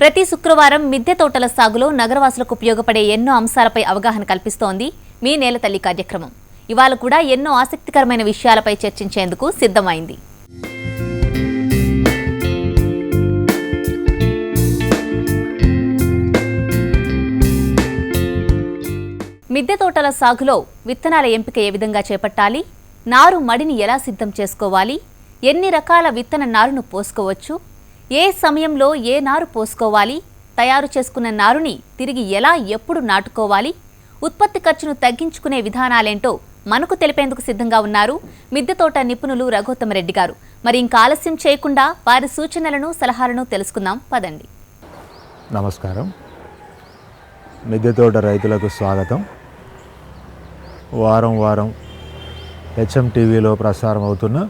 ప్రతి శుక్రవారం మిద్దె తోటల సాగులో నగరవాసులకు ఉపయోగపడే ఎన్నో అంశాలపై అవగాహన కల్పిస్తోంది మీ నేల తల్లి కార్యక్రమం. ఇవాళ కూడా ఎన్నో ఆసక్తికరమైన విషయాలపై చర్చించేందుకు సిద్ధమైంది. మిద్దె తోటల సాగులో విత్తనాల ఎంపిక ఏ విధంగా చేపట్టాలి? నారు మడిని ఎలా సిద్ధం చేసుకోవాలి? ఎన్ని రకాల విత్తన నారును పోసుకోవచ్చు? ఏ సమయంలో ఏ నారు పోసుకోవాలి? తయారు చేసుకున్న నారుని తిరిగి ఎలా ఎప్పుడు నాటుకోవాలి? ఉత్పత్తి ఖర్చును తగ్గించుకునే విధానాలేంటో మనకు తెలిపేందుకు సిద్ధంగా ఉన్నారు మిద్దె తోట నిపుణులు రఘోత్తమరెడ్డి గారు. మరి ఇంకా ఆలస్యం చేయకుండా వారి సూచనలను సలహాలను తెలుసుకుందాం. పదండి. నమస్కారం. మిద్దె తోట రైతులకు స్వాగతం. వారం వారం హెచ్ఎం టీవీలో ప్రసారం అవుతున్న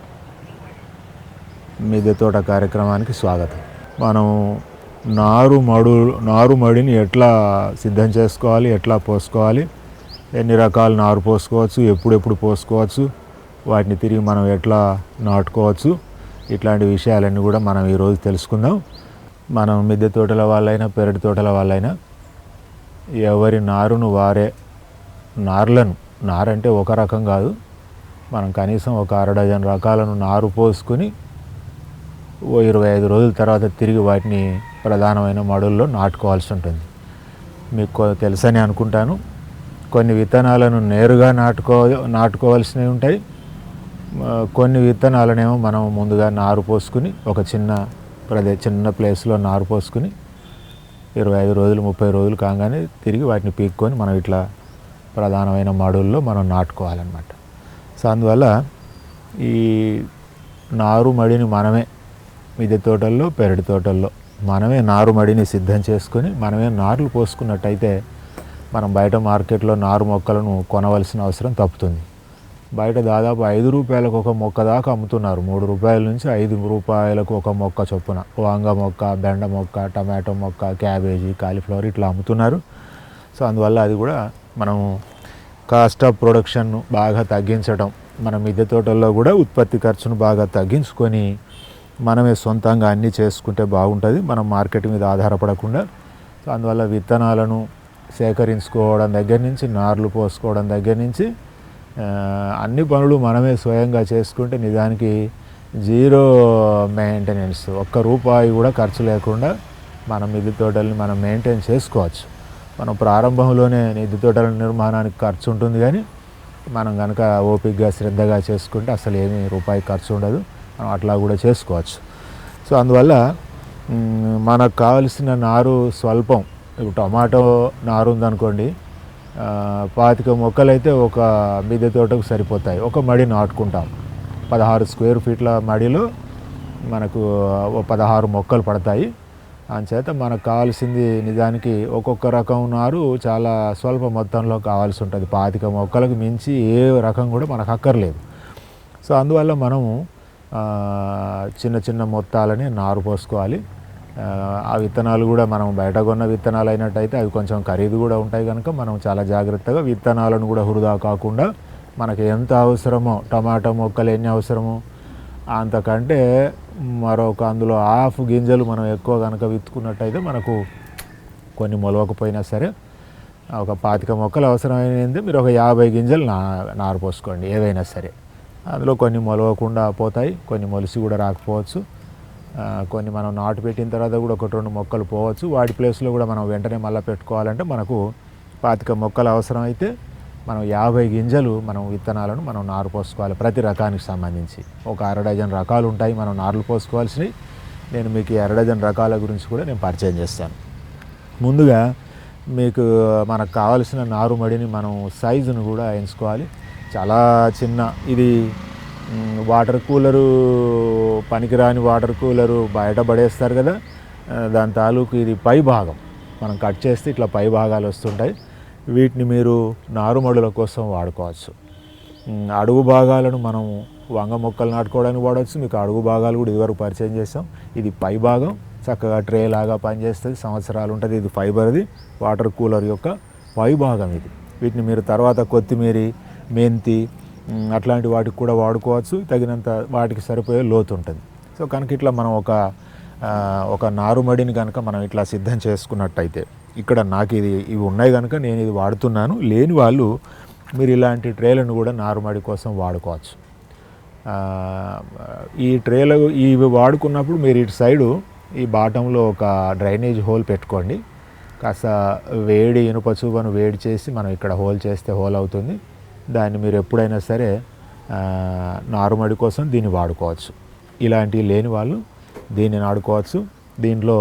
మిద్దె తోట కార్యక్రమానికి స్వాగతం. మనం నారు మడు నారు మడిని ఎట్లా సిద్ధం చేసుకోవాలి ఎట్లా పోసుకోవాలి ఎన్ని రకాల నారు పోసుకోవచ్చు ఎప్పుడెప్పుడు పోసుకోవచ్చు వాటిని తిరిగి మనం ఎట్లా నాటుకోవచ్చు ఇట్లాంటి విషయాలన్నీ కూడా మనం ఈరోజు తెలుసుకుందాం. మనం మిద్దె తోటల వాళ్ళైనా పెరటి తోటల వాళ్ళైనా ఎవరి నారును వారే నార్లను నారంటే ఒక రకం కాదు. మనం కనీసం ఒక అర డజన్ రకాలను నారు పోసుకొని ఓ ఇరవై ఐదు రోజుల తర్వాత తిరిగి వాటిని ప్రధానమైన మడుల్లో నాటుకోవాల్సి ఉంటుంది. మీకు తెలుసని అనుకుంటాను. కొన్ని విత్తనాలను నేరుగా నాటుకో నాటుకోవాల్సినవి ఉంటాయి. కొన్ని విత్తనాలనేమో మనం ముందుగా నారు పోసుకుని ఒక చిన్న ప్రదే చిన్న ప్లేస్లో నారు పోసుకుని ఇరవై ఐదు రోజులు ముప్పై రోజులు కాగానే తిరిగి వాటిని పీక్కొని మనం ఇట్లా ప్రధానమైన మడుల్లో మనం నాటుకోవాలన్నమాట. సో అందువల్ల ఈ నారు మడిని మనమే మిద్దె తోటల్లో పెరటి తోటల్లో. మనమే నారుమడిని సిద్ధం చేసుకొని మనమే నారులు పోసుకున్నట్టయితే మనం బయట మార్కెట్లో నారు మొక్కలను కొనవలసిన అవసరం తప్పుతుంది. బయట దాదాపు ఐదు రూపాయలకు ఒక మొక్క దాకా అమ్ముతున్నారు. మూడు రూపాయల నుంచి ఐదు రూపాయలకు ఒక మొక్క చొప్పున. వంగ మొక్క బెండ మొక్క టమాటో మొక్క క్యాబేజీ కాలీఫ్లవర్ ఇట్లా అమ్ముతున్నారు. సో అందువల్ల అది కూడా మనం కాస్ట్ ఆఫ్ ప్రొడక్షన్ను బాగా తగ్గించడం మన మిద్దె తోటల్లో కూడా ఉత్పత్తి ఖర్చును బాగా తగ్గించుకొని మనమే సొంతంగా అన్నీ చేసుకుంటే బాగుంటుంది. మనం మార్కెట్ మీద ఆధారపడకుండా. సో అందువల్ల విత్తనాలను సేకరించుకోవడం దగ్గర నుంచి నార్లు పోసుకోవడం దగ్గర నుంచి అన్ని పనులు మనమే స్వయంగా చేసుకుంటే నిజానికి జీరో మెయింటెనెన్స్. ఒక్క రూపాయి కూడా ఖర్చు లేకుండా మన మిద్దె తోటల్ని మనం మెయింటైన్ చేసుకోవచ్చు. మనం ప్రారంభంలోనే నిధి తోటల నిర్మాణానికి ఖర్చు ఉంటుంది కానీ మనం కనుక ఓపికగా శ్రద్ధగా చేసుకుంటే అసలు ఏమీ రూపాయి ఖర్చు ఉండదు. మనం అట్లా కూడా చేసుకోవచ్చు. సో అందువల్ల మనకు కావలసిన నారు స్వల్పం. ఇప్పుడు టమాటో నారు ఉందనుకోండి పాతిక మొక్కలైతే ఒక మిద్దె తోటకు సరిపోతాయి. ఒక మడి నాటుకుంటాం. పదహారు స్క్వేర్ ఫీట్ల మడిలో మనకు పదహారు మొక్కలు పడతాయి. అంచేత మనకు కావాల్సింది నిజానికి ఒక్కొక్క రకం నారు చాలా స్వల్ప మొత్తంలో కావాల్సి ఉంటుంది. పాతిక మొక్కలకు మించి ఏ రకం కూడా మనకు అక్కర్లేదు. సో అందువల్ల మనము చిన్న చిన్న మొత్తాలని నారు పోసుకోవాలి. ఆ, విత్తనాలు కూడా మనం బయట కొన్న విత్తనాలు అయినట్టయితే అవి కొంచెం ఖరీదు కూడా ఉంటాయి కనుక మనం చాలా జాగ్రత్తగా విత్తనాలను కూడా వృధా కాకుండా మనకి ఎంత అవసరమో టమాటా మొక్కలు ఎన్ని అవసరమో అంతకంటే మరొక అందులో హాఫ్ గింజలు మనం ఎక్కువ కనుక విత్తుకున్నట్టయితే మనకు కొన్ని మొలవకపోయినా సరే ఒక పాతిక మొక్కలు అవసరమైనది మీరు ఒక యాభై గింజలు నా నారు పోసుకోండి ఏవైనా సరే. అందులో కొన్ని మొలవకుండా పోతాయి కొన్ని మొలిసి కూడా రాకపోవచ్చు. కొన్ని మనం నాటు పెట్టిన తర్వాత కూడా ఒకటి రెండు మొక్కలు పోవచ్చు. వాటి ప్లేస్లో కూడా మనం వెంటనే మళ్ళీ పెట్టుకోవాలంటే మనకు పాతిక మొక్కలు అవసరమైతే మనం యాభై గింజలు మనం విత్తనాలను మనం నారు పోసుకోవాలి ప్రతి రకానికి సంబంధించి. ఒక అర డజన్ రకాలు ఉంటాయి మనం నారులు పోసుకోవాల్సినవి. నేను మీకు ఈ అర డజన్ రకాల గురించి కూడా నేను పరిచయం చేస్తాను. ముందుగా మీకు మనకు కావలసిన నారుమడిని మనం సైజును కూడా ఎంచుకోవాలి. చాలా చిన్న ఇది వాటర్ కూలరు పనికిరాని వాటర్ కూలరు బయట పడేస్తారు కదా. దాని తాలూకు ఇది పై భాగం. మనం కట్ చేస్తే ఇట్లా పై భాగాలు వస్తుంటాయి. వీటిని మీరు నారుమడుల కోసం వాడుకోవచ్చు. అడుగు భాగాలను మనం వంగ మొక్కలు నాటుకోవడానికి వాడవచ్చు. మీకు అడుగు భాగాలు కూడా ఇదివరకు పరిచయం చేస్తాం ఇది పై భాగం. చక్కగా ట్రే లాగా పనిచేస్తుంది. సంవత్సరాలు ఉంటుంది ఇది ఫైబర్ది వాటర్ కూలర్ యొక్క పై భాగం ఇది. వీటిని మీరు తర్వాత కొత్తిమీర మెంతి అట్లాంటి వాటికి కూడా వాడుకోవచ్చు. తగినంత వాటికి సరిపోయే లోతు ఉంటుంది. సో కనుక ఇట్లా మనం ఒక ఒక నారుమడిని కనుక మనం ఇట్లా సిద్ధం చేసుకున్నట్టయితే ఇక్కడ నాకు ఇది ఇవి ఉన్నాయి కనుక నేను ఇది వాడుతున్నాను. లేని వాళ్ళు మీరు ఇలాంటి ట్రేలను కూడా నారుమడి కోసం వాడుకోవచ్చు. ఈ ట్రేలు ఇవి వాడుకున్నప్పుడు మీరు ఇటు సైడు ఈ బాటంలో ఒక డ్రైనేజ్ హోల్ పెట్టుకోండి. కాస్త వేడి ఇనుప చూపను వేడి చేసి మనం ఇక్కడ హోల్ చేస్తే హోల్ అవుతుంది. దాన్ని మీరు ఎప్పుడైనా సరే నారుమడి కోసం దీన్ని వాడుకోవచ్చు. ఇలాంటివి లేని వాళ్ళు దీన్ని నాడుకోవచ్చు. దీంట్లో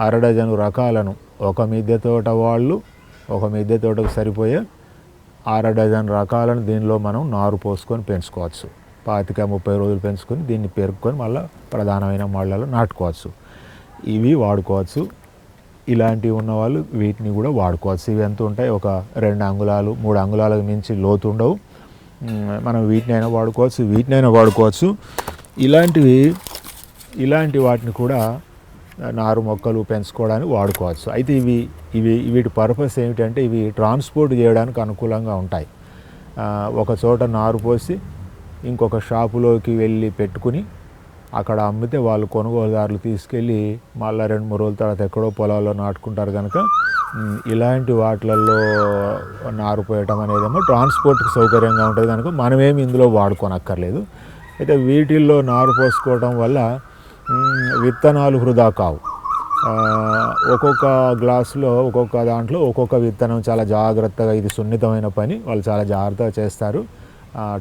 అర డజను రకాలను ఒక మిద్దె తోట వాళ్ళు ఒక మిద్దె తోటకు సరిపోయే అర డజన్ రకాలను దీనిలో మనం నారు పోసుకొని పెంచుకోవచ్చు. పాతిక ముప్పై రోజులు పెంచుకొని దీన్ని పెరుక్కొని మళ్ళీ ప్రధానమైన మళ్ళలో నాటుకోవచ్చు. ఇవి వాడుకోవచ్చు. ఇలాంటివి ఉన్నవాళ్ళు వీటిని కూడా వాడుకోవచ్చు ఇవి ఎంత ఉంటాయి? ఒక రెండు అంగుళాలు మూడు అంగుళాలకు మించి లోతు ఉండవు. మనం వీటినైనా వాడుకోవచ్చు వీటినైనా వాడుకోవచ్చు. ఇలాంటివి ఇలాంటి వాటిని కూడా నారు మొక్కలు పెంచుకోవడానికి వాడుకోవచ్చు. అయితే ఇవి ఇవి వీటి పర్పస్ ఏమిటంటే ఇవి ట్రాన్స్పోర్ట్ చేయడానికి అనుకూలంగా ఉంటాయి. ఒక చోట నారు పోసి ఇంకొక షాపులోకి వెళ్ళి పెట్టుకుని అక్కడ అమ్మితే వాళ్ళు కొనుగోలుదారులు తీసుకెళ్ళి మళ్ళీ రెండు మూడు రోజుల తర్వాత ఎక్కడో పొలాల్లో నాటుకుంటారు కనుక ఇలాంటి వాటిలలో నారు పోయటం అనేదేమో ట్రాన్స్పోర్ట్కి సౌకర్యంగా ఉంటుంది కనుక మనమేమి ఇందులో వాడుకోనక్కర్లేదు. అయితే వీటిల్లో నారు పోసుకోవడం వల్ల విత్తనాలు వృధా కావు. ఒక్కొక్క గ్లాసులో ఒక్కొక్క దాంట్లో ఒక్కొక్క విత్తనం చాలా జాగ్రత్తగా ఇది సున్నితమైన పని వాళ్ళు చాలా జాగ్రత్తగా చేస్తారు.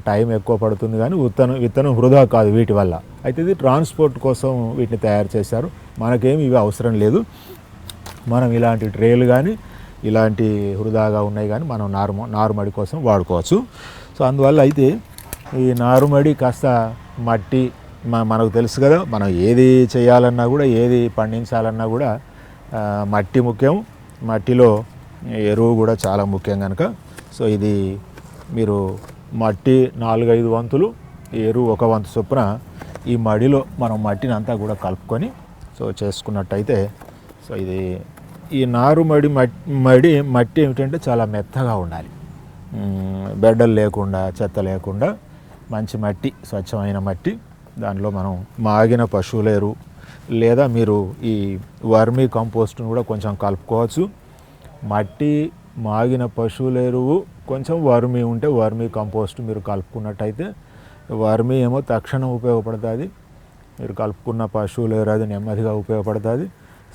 టైం ఎక్కువ పడుతుంది కానీ విత్తనం విత్తనం వృధా కాదు వీటి వల్ల. అయితే ఇది ట్రాన్స్పోర్ట్ కోసం వీటిని తయారు చేశారు. మనకేమి ఇవి అవసరం లేదు. మనం ఇలాంటి ట్రేలు కానీ ఇలాంటి వృధాగా ఉన్నాయి కానీ మనం నారుమ నారుమడి కోసం వాడుకోవచ్చు. సో అందువల్ల అయితే ఈ నారుమడి కాస్త మట్టి మనకు తెలుసు కదా మనం ఏది చేయాలన్నా కూడా ఏది పండించాలన్నా కూడా మట్టి ముఖ్యం. మట్టిలో ఎరువు కూడా చాలా ముఖ్యం కనుక సో ఇది మీరు మట్టి నాలుగైదు వంతులు ఎరువు ఒక వంతు చొప్పున ఈ మడిలో మనం మట్టిని అంతా కూడా కలుపుకొని సో చేసుకున్నట్టయితే సో ఇది ఈ నారు మడి మడి మట్టి ఏమిటంటే చాలా మెత్తగా ఉండాలి. బెడ్డలు లేకుండా చెత్త లేకుండా మంచి మట్టి స్వచ్ఛమైన మట్టి దానిలో మనం మాగిన పశువుల ఎరువు లేదా మీరు ఈ వర్మీ కంపోస్ట్ను కూడా కొంచెం కలుపుకోవచ్చు. మట్టి మాగిన పశువుల ఎరువు కొంచెం వర్మీ ఉంటే వర్మీ కంపోస్ట్ మీరు కలుపుకున్నట్టయితే వర్మీ ఏమో తక్షణం ఉపయోగపడుతుంది. మీరు కలుపుకున్న పశువులు ఎరువు అది నెమ్మదిగా ఉపయోగపడుతుంది.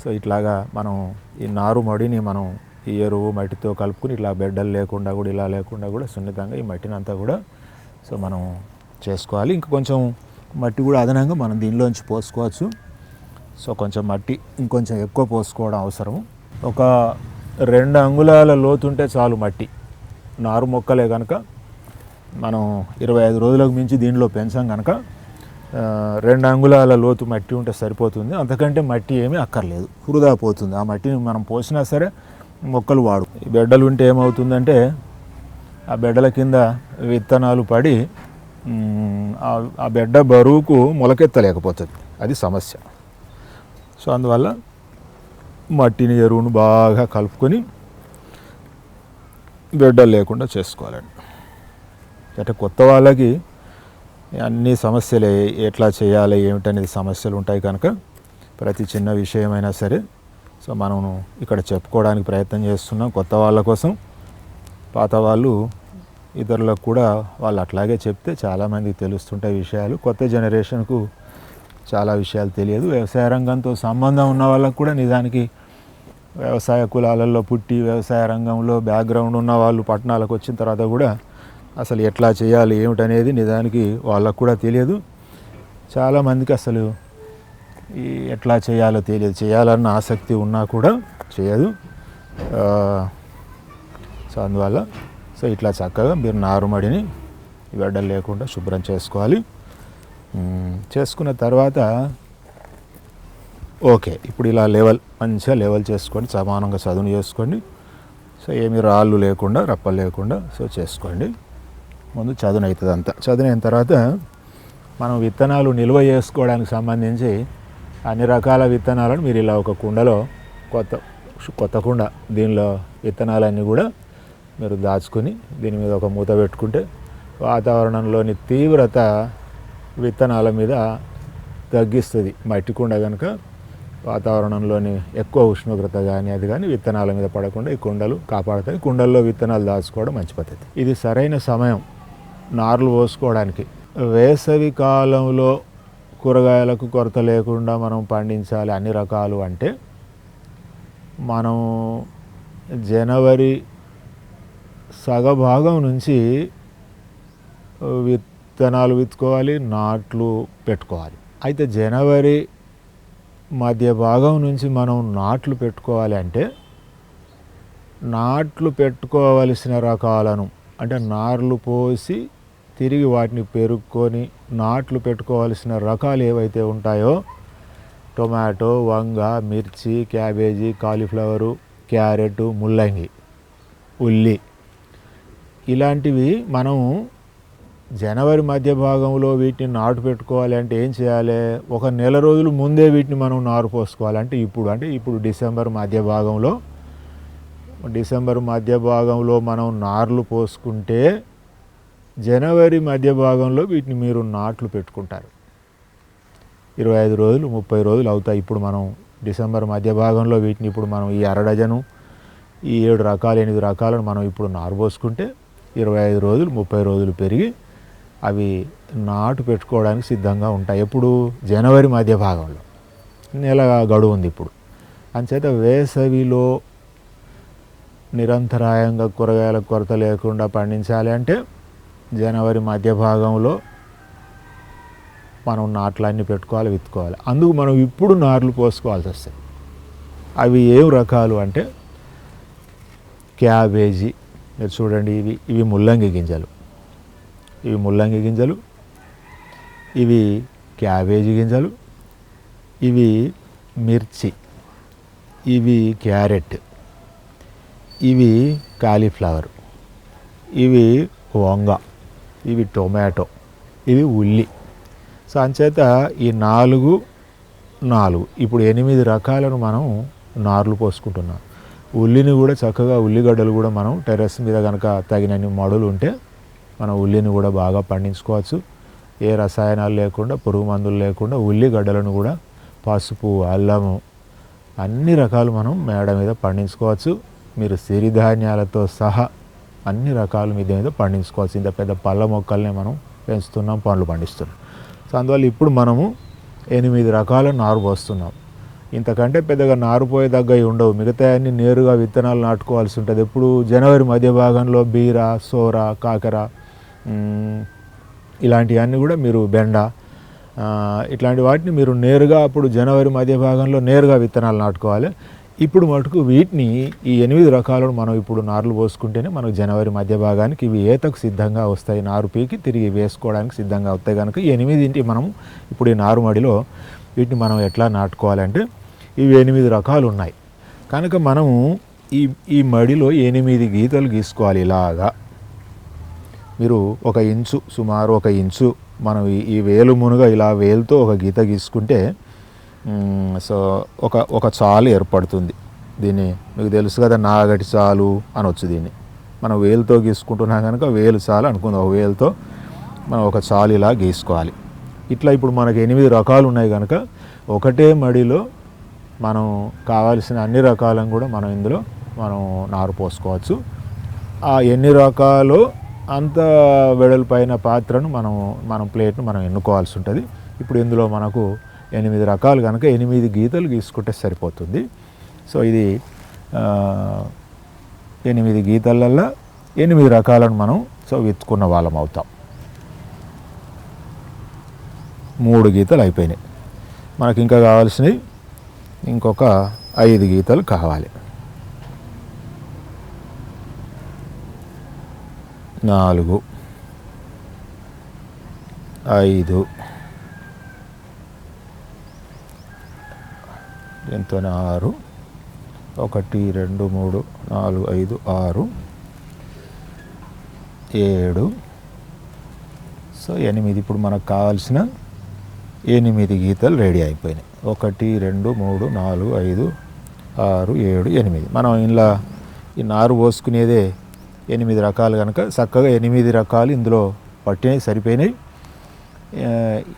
సో ఇట్లాగా మనం ఈ నారు మడిని మనం ఈ ఎరువు మట్టితో కలుపుకుని ఇట్లా బెడ్డలు లేకుండా కూడా ఇలా లేకుండా కూడా సున్నితంగా ఈ మట్టిని అంతా కూడా సో మనం చేసుకోవాలి. ఇంకా కొంచెం మట్టి కూడా అదనంగా మనం దీనిలోంచి పోసుకోవచ్చు. సో కొంచెం మట్టి ఇంకొంచెం ఎక్కువ పోసుకోవడం అవసరం ఒక రెండు అంగుళాల లోతుంటే చాలు మట్టి. నారు మొక్కలే కనుక మనం ఇరవై ఐదు రోజులకు మించి దీనిలో పెంచాం కనుక రెండు అంగుళాల లోతు మట్టి ఉంటే సరిపోతుంది. అంతకంటే మట్టి ఏమీ అక్కర్లేదు. వృధా పోతుంది. ఆ మట్టిని మనం పోసినా సరే మొక్కలు వాడు. ఈ ఉంటే ఏమవుతుందంటే ఆ బిడ్డల కింద విత్తనాలు పడి ఆ- బిడ్డ బరువుకు మొలకెత్తలేకపోతుంది. అది సమస్య. సో అందువల్ల మట్టిని ఎరువును బాగా కలుపుకొని బిడ్డలు లేకుండా చేసుకోవాలండి. అంటే కొత్త వాళ్ళకి అన్ని సమస్యలే ఎట్లా చేయాలి ఏమిటనేది సమస్యలు ఉంటాయి కనుక ప్రతి చిన్న విషయమైనా సరే సో మనం ఇక్కడ చెప్పుకోవడానికి ప్రయత్నం చేస్తున్నాం. కొత్త వాళ్ళ కోసం పాత వాళ్ళు ఇతరులకు కూడా వాళ్ళు అట్లాగే చెప్తే చాలామందికి తెలుస్తుంటాయి విషయాలు. కొత్త జనరేషన్కు చాలా విషయాలు తెలియదు. వ్యవసాయ రంగంతో సంబంధం ఉన్న వాళ్ళకు కూడా నిజానికి వ్యవసాయ కులాలలో పుట్టి వ్యవసాయ రంగంలో బ్యాక్గ్రౌండ్ ఉన్న వాళ్ళు పట్టణాలకు వచ్చిన తర్వాత కూడా అసలు ఎట్లా చేయాలి ఏమిటనేది నిజానికి వాళ్ళకు కూడా తెలియదు. చాలామందికి అసలు ఈ ఎట్లా చేయాలో తెలియదు. చేయాలన్న ఆసక్తి ఉన్నా కూడా చేయదు. సో అందువల్ల సో ఇట్లా చక్కగా మీరు నారుమడిని వెడ్డలు లేకుండా శుభ్రం చేసుకోవాలి. చేసుకున్న తర్వాత ఓకే ఇప్పుడు ఇలా లెవెల్ మంచిగా లెవెల్ చేసుకోండి సమానంగా చదును చేసుకోండి. సో ఏమి రాళ్ళు లేకుండా రప్పలు లేకుండా సో చేసుకోండి. ముందు చదును అవుతుంది అంతా చదును తర్వాత మనం విత్తనాలు నిల్వ చేసుకోవడానికి సంబంధించి అన్ని రకాల విత్తనాలను మీరు ఇలా ఒక కుండలో కొత్త కొత్త కుండ దీనిలో విత్తనాలన్నీ కూడా మీరు దాచుకొని దీని మీద ఒక మూత పెట్టుకుంటే వాతావరణంలోని తీవ్రత విత్తనాల మీద తగ్గిస్తుంది. మట్టి కుండ కనుక వాతావరణంలోని ఎక్కువ ఉష్ణోగ్రత కానీ అది కానీ విత్తనాల మీద పడకుండా ఈ కుండలు కాపాడుతాయి. కుండల్లో విత్తనాలు దాచుకోవడం మంచి పద్ధతి. ఇది సరైన సమయం నార్లు పోసుకోవడానికి. వేసవి కాలంలో కూరగాయలకు కొరత లేకుండా మనం పండించాలి అన్ని రకాలు అంటే మనం జనవరి సగభాగం నుంచి విత్తనాలు విత్తుకోవాలి నాట్లు పెట్టుకోవాలి. అయితే జనవరి మధ్య భాగం నుంచి మనం నాట్లు పెట్టుకోవాలి అంటే నాట్లు పెట్టుకోవలసిన రకాలను అంటే నార్లు పోసి తిరిగి వాటిని పెరుక్కొని నాట్లు పెట్టుకోవాల్సిన రకాలు ఏవైతే ఉంటాయో టొమాటో వంగ మిర్చి క్యాబేజీ కాలీఫ్లవరు క్యారెట్ ముల్లంగి ఉల్లి ఇలాంటివి మనం జనవరి మధ్య భాగంలో వీటిని నాటు పెట్టుకోవాలి అంటే ఏం చేయాలి? ఒక నెల రోజులు ముందే వీటిని మనం నారు పోసుకోవాలి. అంటే ఇప్పుడు అంటే ఇప్పుడు డిసెంబర్ మధ్య భాగంలో డిసెంబర్ మధ్య భాగంలో మనం నార్లు పోసుకుంటే జనవరి మధ్య భాగంలో వీటిని మీరు నాట్లు పెట్టుకుంటారు. ఇరవై ఐదు రోజులు ముప్పై రోజులు అవుతాయి ఇప్పుడు మనం డిసెంబర్ మధ్య భాగంలో వీటిని ఇప్పుడు మనం ఈ అరడజను ఈ ఏడు రకాలు ఎనిమిది రకాలను మనం ఇప్పుడు నారు పోసుకుంటే ఇరవై ఐదు రోజులు ముప్పై రోజులు పెరిగి అవి నాటు పెట్టుకోవడానికి సిద్ధంగా ఉంటాయి. ఎప్పుడు జనవరి మధ్య భాగంలో. నెల గడువు ఉంది ఇప్పుడు. అంచేత వేసవిలో నిరంతరాయంగా కూరగాయల కొరత లేకుండా పండించాలి అంటే జనవరి మధ్య భాగంలో మనం నాట్లన్నీ పెట్టుకోవాలి విత్తుకోవాలి. అందుకు మనం ఇప్పుడు నార్లు పోసుకోవాల్సి వస్తాయి. అవి ఏం రకాలు అంటే క్యాబేజీ మీరు చూడండి ఇవి ఇవి ముల్లంగి గింజలు. ఇవి ముల్లంగి గింజలు ఇవి క్యాబేజీ గింజలు ఇవి మిర్చి ఇవి క్యారెట్ ఇవి కాలీఫ్లవర్ ఇవి వంగ ఇవి టొమాటో ఇవి ఉల్లి. సో అంచేత ఈ నాలుగు నాలుగు ఇప్పుడు ఎనిమిది రకాలను మనం నార్లు పోసుకుంటున్నాం. ఉల్లిని కూడా చక్కగా ఉల్లిగడ్డలు కూడా మనం టెర్రస్ మీద కనుక తగినన్ని మడులు ఉంటే మనం ఉల్లిని కూడా బాగా పండించుకోవచ్చు. ఏ రసాయనాలు లేకుండా పురుగు మందులు లేకుండా ఉల్లిగడ్డలను కూడా పసుపు అల్లము అన్ని రకాలు మనం మేడ మీద పండించుకోవచ్చు. మీరు సిరిధాన్యాలతో సహా అన్ని రకాలు మీద మీద పండించుకోవచ్చు. ఇంత పెద్ద పళ్ళ మొక్కల్ని మనం పెంచుతున్నాం పండ్లు పండిస్తున్నాం. సో అందువల్ల ఇప్పుడు మనము ఎనిమిది రకాల నారు పోస్తున్నాం. ఇంతకంటే పెద్దగా నారు పోయేదగ్గవి ఉండవు. మిగతా అన్ని నేరుగా విత్తనాలు నాటుకోవాల్సి ఉంటుంది. ఎప్పుడు జనవరి మధ్య భాగంలో బీర సోర కాకర ఇలాంటివన్నీ కూడా మీరు బెండ ఇట్లాంటి వాటిని మీరు నేరుగా అప్పుడు జనవరి మధ్య భాగంలో నేరుగా విత్తనాలు నాటుకోవాలి. ఇప్పుడు మటుకు వీటిని ఈ ఎనిమిది రకాలను మనం ఇప్పుడు నారులు పోసుకుంటేనే మనకు జనవరి మధ్య భాగానికి ఇవి ఏతకు సిద్ధంగా వస్తాయి. నారు పీకి తిరిగి వేసుకోవడానికి సిద్ధంగా వస్తాయి. కనుక ఈ ఎనిమిదింటి మనం ఇప్పుడు ఈ నారుమడిలో వీటిని మనం ఎట్లా నాటుకోవాలంటే ఇవి ఎనిమిది రకాలు ఉన్నాయి. కనుక మనము ఈ ఈ మడిలో ఎనిమిది గీతలు గీసుకోవాలి ఇలాగా. మీరు ఒక ఇంచు సుమారు ఒక ఇంచు మనం ఈ- వేలు మునుగా ఇలా వేలుతో ఒక గీత గీసుకుంటే సో ఒక ఒక చాలు ఏర్పడుతుంది. దీన్ని మీకు తెలుసు కదా నాగటి చాలు అనొచ్చు దీన్ని. మనం వేలుతో గీసుకుంటున్నాం కనుక వేలు చాలు అనుకుందాం. ఒక వేలుతో మనం ఒక చాలు ఇలా గీసుకోవాలి. ఇట్లా ఇప్పుడు మనకు ఎనిమిది రకాలు ఉన్నాయి కనుక ఒకటే మడిలో మనం కావాల్సిన అన్ని రకాలను కూడా మనం ఇందులో మనం నారు పోసుకోవచ్చు. ఆ ఎన్ని రకాలు అంత వెడల్పైన పాత్రను మనం మనం ప్లేట్ను మనం ఎన్నుకోవాల్సి ఉంటుంది. ఇప్పుడు ఇందులో మనకు ఎనిమిది రకాలు కనుక ఎనిమిది గీతలు గీసుకుంటే సరిపోతుంది. సో ఇది ఎనిమిది గీతలల్లో ఎనిమిది రకాలను మనం సో విత్తుకున్న వాళ్ళం అవుతాం. మూడు గీతలు అయిపోయినాయి. మనకి ఇంకా కావాల్సినవి ఇంకొక ఐదు గీతలు కావాలి. నాలుగు ఐదు ఎంతో ఆరు ఒకటి రెండు మూడు నాలుగు ఐదు ఆరు ఏడు. సో ఎనిమిది. ఇప్పుడు మనకు కావాల్సిన ఎనిమిది గీతలు రెడీ అయిపోయినాయి. ఒకటి రెండు మూడు నాలుగు ఐదు ఆరు ఏడు ఎనిమిది. మనం ఇలా ఈ నారు పోసుకునేదే ఎనిమిది రకాలు కనుక చక్కగా ఎనిమిది రకాలు ఇందులో పట్టినవి సరిపోయినాయి.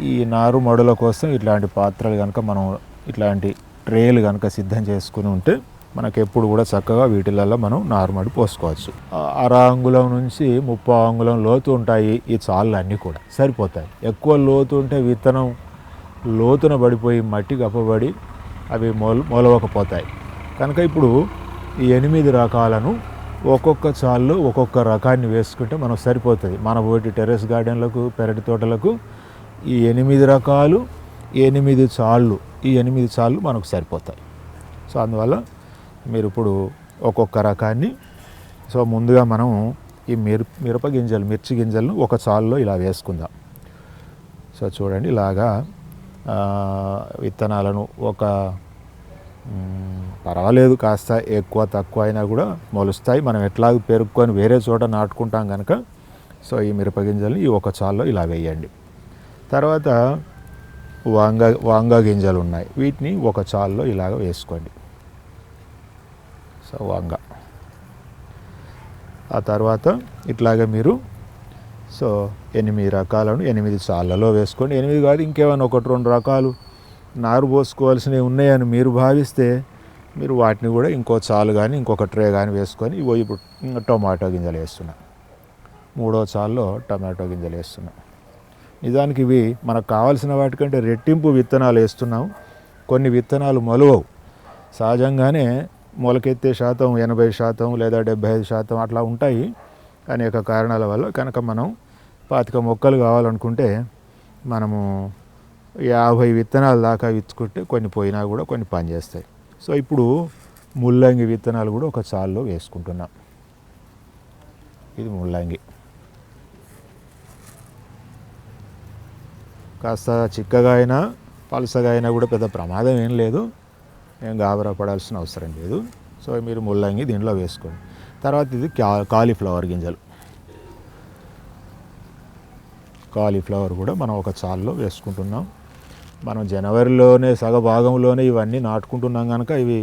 ఈ నారు మడుల కోసం ఇట్లాంటి పాత్రలు కనుక మనం ఇట్లాంటి ట్రేలు కనుక సిద్ధం చేసుకుని ఉంటే మనకు ఎప్పుడు కూడా చక్కగా వీటిలలో మనం నారుమడి పోసుకోవచ్చు. అర అంగుళం నుంచి ముప్పై అంగుళం లోతు ఉంటాయి ఈ చాళ్ళు అన్నీ కూడా. సరిపోతాయి. ఎక్కువ లోతు ఉంటే విత్తనం లోతున పడిపోయి మట్టి గప్పబడి అవి మొల మొలవకపోతాయి. కనుక ఇప్పుడు ఈ ఎనిమిది రకాలను ఒక్కొక్క చాల్లో ఒక్కొక్క రకాన్ని వేసుకుంటే మనకు సరిపోతుంది. మన పోటీ టెర్రస్ గార్డెన్లకు పెరటి తోటలకు ఈ ఎనిమిది రకాలు ఎనిమిది చాళ్ళు ఈ ఎనిమిది చాళ్ళు మనకు సరిపోతాయి. సో అందువల్ల మీరు ఇప్పుడు ఒక్కొక్క రకాన్ని సో ముందుగా మనం ఈ మిర మిరప గింజలు మిర్చి గింజలను ఒక చాల్లో ఇలా వేసుకుందాం. సో చూడండి ఇలాగా విత్తనాలను ఒక పర్వాలేదు కాస్త ఎక్కువ తక్కువ అయినా కూడా మొలుస్తాయి. మనం ఎట్లా పెరుక్కొని వేరే చోట నాటుకుంటాం కనుక సో ఈ మిరప గింజలు ఈ ఒక చాల్లో ఇలా వేయండి. తర్వాత వాంగ వాంగ గింజలు ఉన్నాయి. వీటిని ఒక చాల్లో ఇలాగ వేసుకోండి. సో వాంగ. ఆ తర్వాత ఇట్లాగ మీరు సో ఎనిమిది రకాలను ఎనిమిది చాళ్ళలో వేసుకోండి. ఎనిమిది కాదు ఇంకేమైనా ఒకటి రెండు రకాలు. నారు పోసుకోవాల్సినవి ఉన్నాయని మీరు భావిస్తే మీరు వాటిని కూడా ఇంకో చాలు కానీ ఇంకొక ట్రే కానీ వేసుకొని ఇవో ఇప్పుడు టొమాటో గింజలు వేస్తున్నా. మూడో చాల్లో టమాటో గింజలు వేస్తున్నా. నిజానికి ఇవి మనకు కావాల్సిన వాటికంటే రెట్టింపు విత్తనాలు వేస్తున్నాం. కొన్ని విత్తనాలు మొలవవు. సహజంగానే మొలకెత్తే శాతం ఎనభై శాతం లేదా డెబ్బై ఐదు శాతం అట్లా ఉంటాయి. అనేక కారణాల వల్ల కనుక మనం పాతిక మొక్కలు కావాలనుకుంటే మనము యాభై విత్తనాలు దాకా విత్తుకుంటే కొన్ని పోయినా కూడా కొన్ని పనిచేస్తాయి సో ఇప్పుడు ముల్లంగి విత్తనాలు కూడా ఒక చాల్లో వేసుకుంటున్నాం. ఇది ముల్లంగి. కాస్త చిక్కగా అయినా పలసగా అయినా కూడా పెద్ద ప్రమాదం ఏం లేదు. ఏం గాబరా పడాల్సిన అవసరం లేదు. సో మీరు ముల్లంగి దీంట్లో వేసుకోండి. తర్వాత ఇది కాలీఫ్లవర్ గింజలు. కాలీఫ్లవర్ కూడా మనం ఒక చాల్లో వేసుకుంటున్నాం. మనం జనవరిలోనే సగ భాగంలోనే ఇవన్నీ నాటుకుంటున్నాం కనుక ఇవి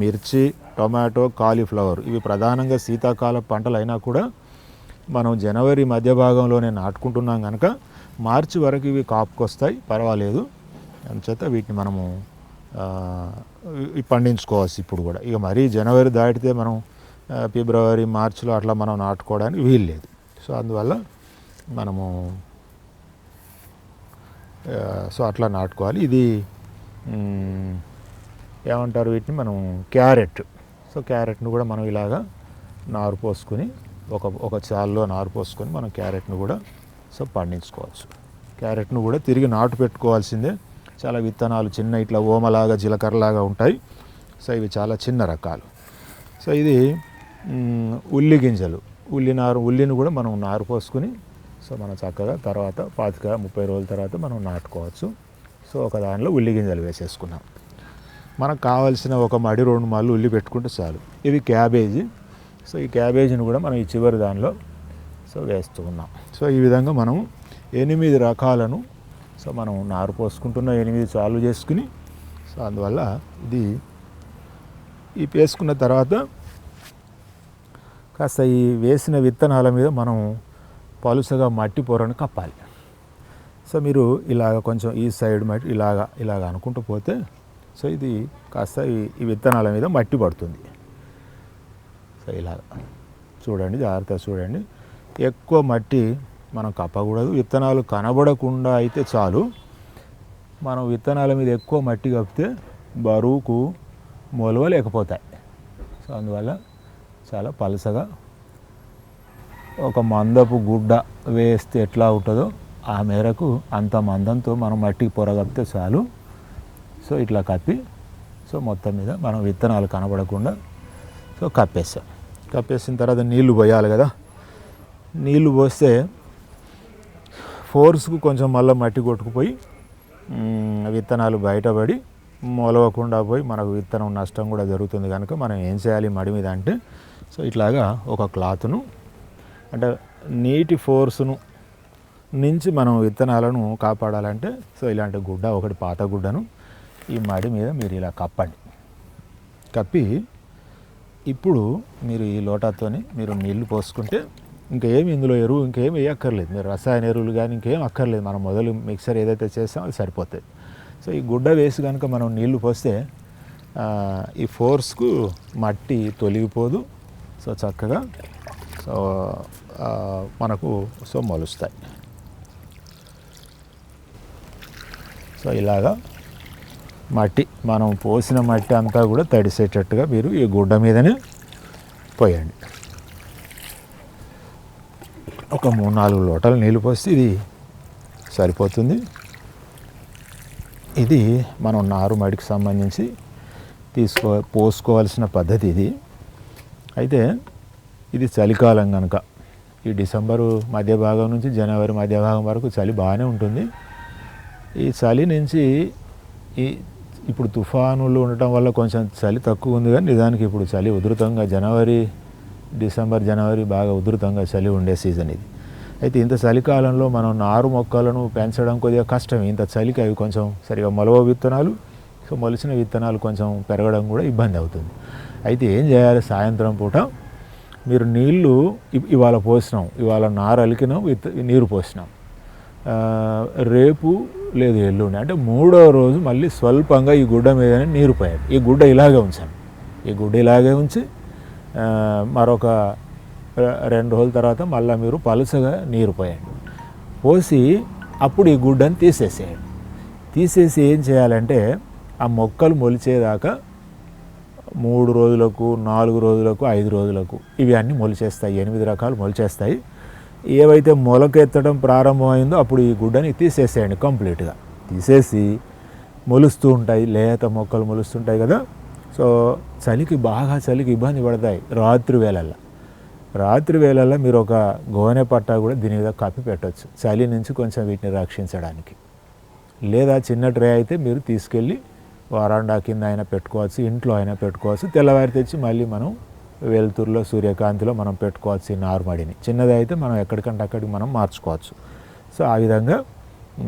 మిర్చి టొమాటో కాలీఫ్లవర్. ఇవి ప్రధానంగా శీతాకాల పంటలు అయినా కూడా మనం జనవరి మధ్య భాగంలోనే నాటుకుంటున్నాం కనుక మార్చి వరకు ఇవి కాపుకొస్తాయి పర్వాలేదు. అందుచేత వీటిని మనము పండించుకోవచ్చు ఇప్పుడు కూడా. ఇక మరీ జనవరి దాటితే మనం ఫిబ్రవరి మార్చిలో అట్లా మనం నాటుకోవడానికి వీలు లేదు సో అందువల్ల మనము సో అట్లా నాటుకోవాలి. ఇది ఏమంటారు వీటిని మనం క్యారెట్. సో క్యారెట్ను కూడా మనం ఇలాగా నారు పోసుకొని ఒక ఒక చాల్లో నారు పోసుకొని మనం క్యారెట్ను కూడా సో పండించుకోవచ్చు. క్యారెట్ను కూడా తిరిగి నాటు పెట్టుకోవాల్సిందే. చాలా విత్తనాలు చిన్న ఇట్లా ఓమలాగా జీలకర్రలాగా ఉంటాయి. సో ఇవి చాలా చిన్న రకాలు. సో ఇది ఉల్లి గింజలు. ఉల్లి నారు ఉల్లిని కూడా మనం నారు పోసుకుని సో మనం చక్కగా తర్వాత పాతిక ముప్పై రోజుల తర్వాత మనం నాటుకోవచ్చు. సో ఒక దానిలో ఉల్లి గింజలు వేసేసుకున్నాం. మనకు కావాల్సిన ఒక మడి రెండు మళ్ళు ఉల్లి పెట్టుకుంటే చాలు. ఇవి క్యాబేజీ. సో ఈ క్యాబేజీని కూడా మనం ఈ చివరి దానిలో సో వేస్తూ ఉన్నాం. సో ఈ విధంగా మనం ఎనిమిది రకాలను సో మనం నారు పోసుకుంటున్న ఎనిమిది చాలు చేసుకుని సో అందువల్ల ఇది ఈ వేసుకున్న తర్వాత కాస్త ఈ వేసిన విత్తనాల మీద మనం పలుసగా మట్టి పొరను కప్పాలి. సో మీరు ఇలాగ కొంచెం ఈ సైడ్ మట్టి ఇలాగ ఇలాగ అనుకుంటూ పోతే సో ఇది కాస్త ఈ విత్తనాల మీద మట్టి పడుతుంది. సో ఇలాగ. చూడండి జాగ్రత్తగా చూడండి. ఎక్కువ మట్టి మనం కప్పకూడదు. విత్తనాలు కనబడకుండా అయితే చాలు. మనం విత్తనాల మీద ఎక్కువ మట్టి కప్పితే బరువుకు మొలవలేకపోతాయి సో అందువల్ల చాలా పలసగా ఒక మందపు గుడ్డ వేస్తే ఎట్లా ఉంటుందో ఆ మేరకు అంత మందంతో మనం మట్టికి పొరగప్పితే చాలు. సో ఇట్లా కప్పి సో మొత్తం మీద మనం విత్తనాలు కనబడకుండా సో కప్పేస్తాం. కప్పేసిన తర్వాత నీళ్ళు పోయాలి కదా. నీళ్ళు పోస్తే ఫోర్స్కు కొంచెం మళ్ళీ మట్టి కొట్టుకుపోయి విత్తనాలు బయటపడి మొలవకుండా పోయి మనకు విత్తనం నష్టం కూడా జరుగుతుంది కనుక మనం ఏం చేయాలి మడి మీద అంటే సో ఇట్లాగా ఒక క్లాత్ను అంటే నీటి ఫోర్సును నుంచి మనం విత్తనాలను కాపాడాలంటే సో ఇలాంటి గుడ్డ ఒకటి పాత గుడ్డను ఈ మడి మీద మీరు ఇలా కప్పండి. కప్పి ఇప్పుడు మీరు ఈ లోటాతోని మీరు నీళ్ళు పోసుకుంటే ఇంకేమి ఇందులో ఎరువు ఇంకేం వేయక్కర్లేదు మీరు రసాయన ఎరువులు కానీ ఇంకేం అక్కర్లేదు. మనం మొదలు మిక్సర్ ఏదైతే చేస్తామో అది సరిపోతుంది సో ఈ గుడ్డ వేసి కనుక మనం నీళ్ళు పోస్తే ఈ ఫోర్స్కు మట్టి తొలగిపోదు. సో చక్కగా సో మనకు సో మొలుస్తాయి సో ఇలాగా మట్టి మనం పోసిన మట్టి అంతా కూడా తడిసేటట్టుగా మీరు ఈ గుడ్డ మీదనే పోయండి. ఒక మూడు నాలుగు లోటలు నీళ్ళు పోస్తే ఇది సరిపోతుంది. ఇది మనం నారు మడికి సంబంధించి తీసుకో పోసుకోవాల్సిన పద్ధతి ఇది. అయితే ఇది చలికాలం కనుక ఈ డిసెంబరు మధ్య భాగం నుంచి జనవరి మధ్య భాగం వరకు చలి బాగానే ఉంటుంది. ఈ చలి నుంచి ఈ ఇప్పుడు తుఫానులు ఉండటం వల్ల కొంచెం చలి తక్కువ ఉంది కానీ నిజానికి ఇప్పుడు చలి ఉధృతంగా జనవరి డిసెంబర్ జనవరి బాగా ఉధృతంగా చలి ఉండే సీజన్ ఇది. అయితే ఇంత చలికాలంలో మనం నారు మొక్కలను పెంచడం కొద్దిగా కష్టం. ఇంత చలికి అవి కొంచెం సరిగా మొలవ విత్తనాలు సో మొలిచిన విత్తనాలు కొంచెం పెరగడం కూడా ఇబ్బంది అవుతుంది. అయితే ఏం చేయాలి? సాయంత్రం పూట మీరు నీళ్ళు ఇవాళ పోసినాం. ఇవాళ నారు అలికినాం విత్ నీరు పోసినాం. రేపు లేదు ఎల్లుండి. అంటే మూడో రోజు మళ్ళీ స్వల్పంగా ఈ గుడ్డ మీదనే నీరు పోయాలి. ఈ గుడ్డ ఇలాగే ఉంచాను ఈ గుడ్డ ఇలాగే ఉంచి మరొక రెండు రోజుల తర్వాత మళ్ళీ మీరు పలుసగా నీరు పోయండి. పోసి అప్పుడు ఈ గుడ్డని తీసేసేయండి. తీసేసి ఏం చేయాలంటే ఆ మొక్కలు మొలిచేదాకా మూడు రోజులకు నాలుగు రోజులకు ఐదు రోజులకు ఇవి అన్నీ మొలిచేస్తాయి. ఎనిమిది రకాలు మొలిచేస్తాయి. ఏవైతే మొలకెత్తడం ప్రారంభమైందో అప్పుడు ఈ గుడ్డని తీసేసేయండి కంప్లీట్గా. తీసేసి మొలుస్తూ ఉంటాయి. లేత మొక్కలు మొలుస్తుంటాయి కదా. సో చలికి బాగా చలికి ఇబ్బంది పడతాయి రాత్రి వేళల్లో. రాత్రి వేళల్లో మీరు ఒక గోనె పట్టా కూడా దీని మీద కప్పి పెట్టవచ్చు చలి నుంచి కొంచెం వీటిని రక్షించడానికి. లేదా చిన్న ట్రే అయితే మీరు తీసుకెళ్ళి వరాండా కింద అయినా పెట్టుకోవచ్చు ఇంట్లో అయినా పెట్టుకోవచ్చు తెల్లవారి తెచ్చి మళ్ళీ మనం వెలుతురులో సూర్యకాంతిలో మనం పెట్టుకోవచ్చు ఈ నారుమడిని. చిన్నది అయితే మనం ఎక్కడికంటే అక్కడికి మనం మార్చుకోవచ్చు. సో ఆ విధంగా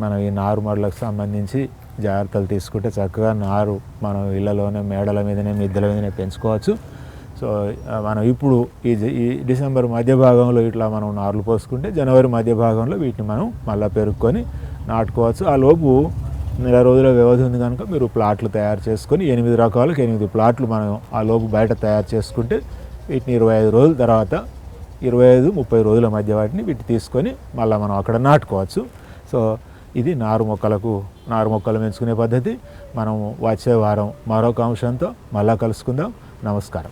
మనం ఈ నారుమడులకు సంబంధించి జాగ్రత్తలు తీసుకుంటే చక్కగా నారు మనం ఇళ్ళలోనే మేడల మీదనే మిద్దెల మీదనే పెంచుకోవచ్చు. సో మనం ఇప్పుడు ఈ ఈ డిసెంబర్ మధ్య భాగంలో ఇట్లా మనం నారులు పోసుకుంటే జనవరి మధ్య భాగంలో వీటిని మనం మళ్ళీ పెరుక్కొని నాటుకోవచ్చు. ఆ లోపు నెల రోజుల వ్యవధి ఉంది కనుక మీరు ప్లాట్లు తయారు చేసుకొని ఎనిమిది రకాలకు ఎనిమిది ప్లాట్లు మనం ఆ లోపు బయట తయారు చేసుకుంటే వీటిని ఇరవై ఐదు రోజుల తర్వాత ఇరవై ఐదు ముప్పై రోజుల మధ్య వాటిని వీటి తీసుకొని మళ్ళీ మనం అక్కడ నాటుకోవచ్చు. సో ఇది నారు మొక్కలకు నారు మొక్కలు పెంచుకునే పద్ధతి. మనం వచ్చే వారం మరొక అంశంతో మళ్ళా కలుసుకుందాం. నమస్కారం.